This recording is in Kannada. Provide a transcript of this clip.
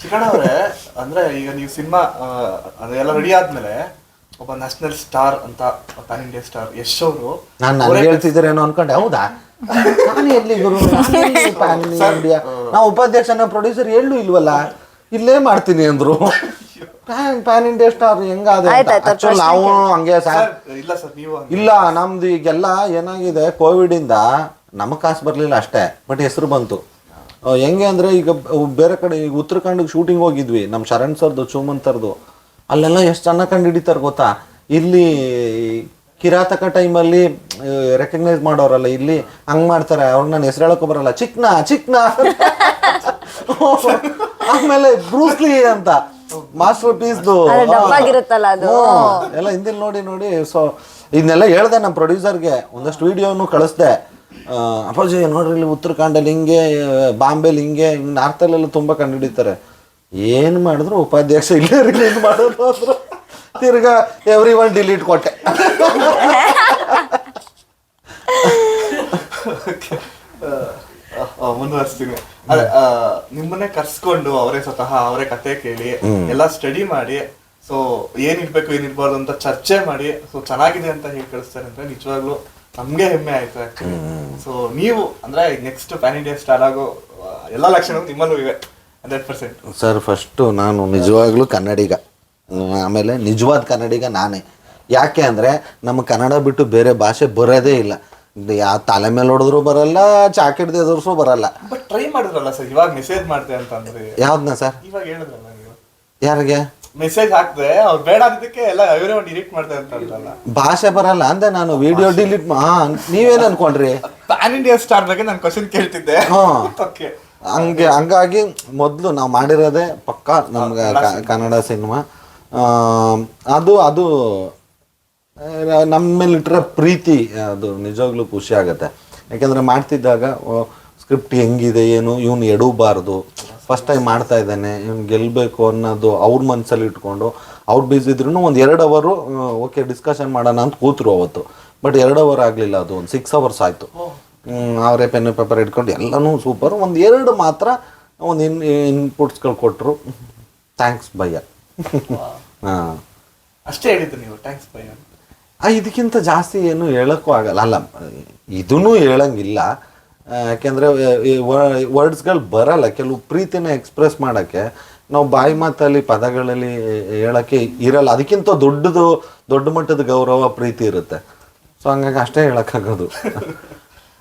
ಅವರೇ ಅಂದ್ರೆ ಈಗ ನೀವು ಸಿನಿಮಾ ಅದೆಲ್ಲ ರೆಡಿ ಆದ್ಮೇಲೆ ಒಬ್ಬ ನ್ಯಾಷನಲ್ ಸ್ಟಾರ್ ಅಂತ ಪ್ಯಾನ್ ಇಂಡಿಯಾ ಸ್ಟಾರ್ ಯಶ್ ಅವರು ನಾನು ನನಗೆ ಹೇಳ್ತಿದ್ದೀರೇನೋ ಅನ್ಕೊಂಡೆ ಹೌದಾ? ನಾನು ಎಲ್ಲಿ ಗುರು? PAN India? ನಾವು ಉಪಾಧ್ಯಕ್ಷನ ಪ್ರೊಡ್ಯೂಸರ್ ಎಲ್ಲೂ ಇಲ್ವಲ್ಲ? ಇಲ್ಲೇ ಮಾಡ್ತೀನಿ ಅಂದ್ರು. ಪ್ಯಾನ್ ಪ್ಯಾನ್ ಇಂಡಿಯಾ ಸ್ಟಾರ್ ಹೆಂಗಾದ್ರೆ ಆಕ್ಚುಲಿ ನಾವು ಹಂಗೆ ಸರ್ ಇಲ್ಲ ಸರ್ ನೀವು ಹಂಗೆ- ಇಲ್ಲ ನಮ್ದು ಈಗೆಲ್ಲ ಏನಾಗಿದೆ ಕೋವಿಡ್ ಇಂದ ನಮಗ್ ಕಾಸು ಬರ್ಲಿಲ್ಲ ಅಷ್ಟೇ ಬಟ್ ಹೆಸರು ಬಂತು. ಹೆಂಗೆ ಅಂದ್ರೆ ಈಗ ಬೇರೆ ಕಡೆ ಈಗ ಉತ್ತರಾಖಂಡಿಗೆ ಶೂಟಿಂಗ್ ಹೋಗಿದ್ವಿ ನಮ್ಮ ಶರಣ್ ಸರ್ದು ಚೂಮಂತರ್ದು ಅಲ್ಲೆಲ್ಲ ಎಷ್ಟು ಚೆನ್ನಾಗಿ ಕಂಡು ಹಿಡಿತಾರೆ ಗೊತ್ತಾ? ಇಲ್ಲಿ ಕಿರಾತಕ ಟೈಮಲ್ಲಿ ರೆಕಗ್ನೈಸ್ ಮಾಡೋರಲ್ಲ ಇಲ್ಲಿ ಹಂಗ್ ಮಾಡ್ತಾರೆ ಅವ್ರು ನನ್ನ ಹೆಸರು ಹೇಳೋಕೆ ಬರಲ್ಲ ಚಿಕ್ನ ಚಿಕ್ನ ಆಮೇಲೆ ಬ್ರೂಸ್ಲಿ ಅಂತ ಮಾಸ್ಟರ್ ಪೀಸ್ದು. ಎಲ್ಲ ಹಿಂದಿಲ್ ನೋಡಿ ನೋಡಿ ಸೊ ಇದನ್ನೆಲ್ಲ ಹೇಳ್ದೆ ನಮ್ಮ ಪ್ರೊಡ್ಯೂಸರ್ಗೆ ಒಂದಷ್ಟು ವಿಡಿಯೋನು ಕಳಿಸ್ದೆ. ಅಪ್ಪಾಜಿ ನೋಡ್ರಿ ಇಲ್ಲಿ ಉತ್ತರಾಖಂಡಲ್ಲಿ ಹಿಂಗೆ ಬಾಂಬೆಲಿ ಹಿಂಗೆ ನಾರ್ತಲ್ಲೆಲ್ಲ ತುಂಬ ಕಂಡುಹಿಡಿತಾರೆ. ಏನು ಮಾಡಿದ್ರು ಉಪಾಧ್ಯಕ್ಷ ಇಲ್ಲೇ ರಿಲೀಸ್ ಮಾಡೋದು ಅಂದ್ರು ತಿರ್ಗಾ ಎವ್ರಿ ಒನ್ ಡಿಲೀಟ್ ಕೊಟ್ಟೆ. ಮುಂದುವರಿಸ್ತೀನಿ ಅದೇ ನಿಮ್ಮನ್ನೇ ಕರ್ಸ್ಕೊಂಡು ಅವರೇ ಸ್ವತಃ ಅವರೇ ಕತೆ ಕೇಳಿ ಎಲ್ಲ ಸ್ಟಡಿ ಮಾಡಿ ಸೊ ಏನಿರ್ಬೇಕು ಏನಿರ್ಬಾರ್ದು ಏನ್ ಇರ್ಬಾರ್ದು ಅಂತ ಚರ್ಚೆ ಮಾಡಿ ಸೊ ಚೆನ್ನಾಗಿದೆ ಅಂತ ಹೇಳಿ ಕಳಿಸ್ತಾರೆ ಅಂದ್ರೆ ನಿಜವಾಗ್ಲೂ ನಮ್ಗೆ ಹೆಮ್ಮೆ ಆಯ್ತು ಆಕ್ಚುಲಿ ಸೊ ನೀವು ಅಂದ್ರೆ ನೆಕ್ಸ್ಟ್ ಪ್ಯಾನ್ ಇಂಡಿಯಾ ಸ್ಟಾರ್ ಆಗೋ ಎಲ್ಲ ಲಕ್ಷಣಗಳು ನಿಮ್ಮಲ್ಲೂ ಇವೆ ಹಂಡ್ರೆಡ್ ಪರ್ಸೆಂಟ್ ಸರ್ ಫಸ್ಟು ನಾನು ನಿಜವಾಗ್ಲೂ ಕನ್ನಡಿಗ. ಆಮೇಲೆ ನಿಜವಾದ ಕನ್ನಡಿಗ ನಾನೇ. ಯಾಕೆ ಅಂದರೆ ನಮ್ಮ ಕನ್ನಡ ಬಿಟ್ಟು ಬೇರೆ ಭಾಷೆ ಬರೋದೇ ಇಲ್ಲ. ಯಾವ ತಲೆ ಮೇಲೆ ಹೊಡೆದ್ರು ಬರಲ್ಲ ಚಾಕೆಟ್ ಎದುರಿಸು ಬರಲ್ಲ. ಬಟ್ ಟ್ರೈ ಮಾಡಿದ್ರಲ್ಲ ಸರ್ ಇವಾಗ ಮೆಸೇಜ್ ಮಾಡ್ತೆ ಅಂತಂದ್ರೆ ಯಾವ್ದನ್ನ ಸರ್ ಇವಾಗ ಹೇಳಿದ್ರಲ್ಲ ನೀವು. ಯಾರಿಗೆ? ಮೆಸೇಜ್ ಹಾಕ್ದೆ ಅವ್ರು ಬೇಡ ಅದಕ್ಕೆ ಎಲ್ಲ ಇವರೇ ಒಂದು ಡಿಲೀಟ್ ಮಾಡ್ತಾ ಅಂದ್ರಲ್ಲ. ಭಾಷೆ ಬರಲ್ಲ ಅಂದೆ ನಾನು ವಿಡಿಯೋ ಡಿಲೀಟ್ ಹಾ ನೀವೇನು ಅನ್ಕೊಂಡ್ರಿ? ಪ್ಯಾನ್ ಇಂಡಿಯಾ ಸ್ಟಾರ್ ಬಗ್ಗೆ ನಾನು ಕ್ವಶನ್ ಕೇಳ್ತಿದ್ದೆ. ಹಾ. ಓಕೆ ಹಂಗೆ ಹಂಗಾಗಿ ಮೊದಲು ನಾವು ಮಾಡಿರೋದೇ ಪಕ್ಕ ನಮ್ಗೆ ಕನ್ನಡ ಸಿನಿಮಾ ಅದು ಅದು ನಮ್ಮ ಮೇಲೆ ಇಟ್ಟಿರೋ ಪ್ರೀತಿ ಅದು ನಿಜವಾಗ್ಲೂ ಖುಷಿ ಆಗುತ್ತೆ. ಯಾಕೆಂದರೆ ಮಾಡ್ತಿದ್ದಾಗ ಸ್ಕ್ರಿಪ್ಟ್ ಹೆಂಗಿದೆ ಏನು ಇವನು ಎಡಬಾರ್ದು. ಫಸ್ಟ್ ಟೈಮ್ ಮಾಡ್ತಾ ಇದ್ದಾನೆ ಇವ್ನು ಗೆಲ್ಲಬೇಕು ಅನ್ನೋದು ಅವ್ರ ಮನಸ್ಸಲ್ಲಿ ಇಟ್ಕೊಂಡು ಅವ್ರು ಬ್ಯುಸಿ ಇದ್ರು ಒಂದು ಎರಡು ಅವರು ಓಕೆ ಡಿಸ್ಕಷನ್ ಮಾಡೋಣ ಅಂತ ಕೂತರು ಅವತ್ತು. ಬಟ್ ಎರಡು ಅವರ್ ಆಗಲಿಲ್ಲ ಅದು ಒಂದು ಸಿಕ್ಸ್ ಅವರ್ಸ್ ಆಯಿತು. ಅವರೇ ಪೆನ್ ಪೇಪರ್ ಇಟ್ಕೊಂಡು ಎಲ್ಲನೂ ಸೂಪರ್ ಒಂದು ಎರಡು ಮಾತ್ರ ಒಂದು ಇನ್ ಇನ್ಪುಟ್ಸ್ಗಳು ಕೊಟ್ಟರು ಥ್ಯಾಂಕ್ಸ್ ಭಯ್ಯ. ಹಾಂ. ಅಷ್ಟೇ ಹೇಳಿದ್ರು ನೀವು ಥ್ಯಾಂಕ್ಸ್ ಭಯ್ಯ ಆ, ಇದಕ್ಕಿಂತ ಜಾಸ್ತಿ ಏನು ಹೇಳೋಕ್ಕೂ ಆಗಲ್ಲ. ಅಲ್ಲ ಇದೂ ಹೇಳಂಗಿಲ್ಲ. ಯಾಕೆಂದ್ರೆ ವರ್ಡ್ಸ್ಗಳು ಬರಲ್ಲ. ಕೆಲವು ಪ್ರೀತಿನ ಎಕ್ಸ್ಪ್ರೆಸ್ ಮಾಡೋಕ್ಕೆ ನಾವು ಬಾಯಿ ಮಾತಲ್ಲಿ ಪದಗಳಲ್ಲಿ ಹೇಳೋಕ್ಕೆ ಇರಲ್ಲ. ಅದಕ್ಕಿಂತ ದೊಡ್ಡದು, ದೊಡ್ಡ ಮಟ್ಟದ ಗೌರವ, ಪ್ರೀತಿ ಇರುತ್ತೆ. ಸೊ ಹಂಗಾಗಿ ಅಷ್ಟೇ ಹೇಳಕ್ಕಾಗೋದು.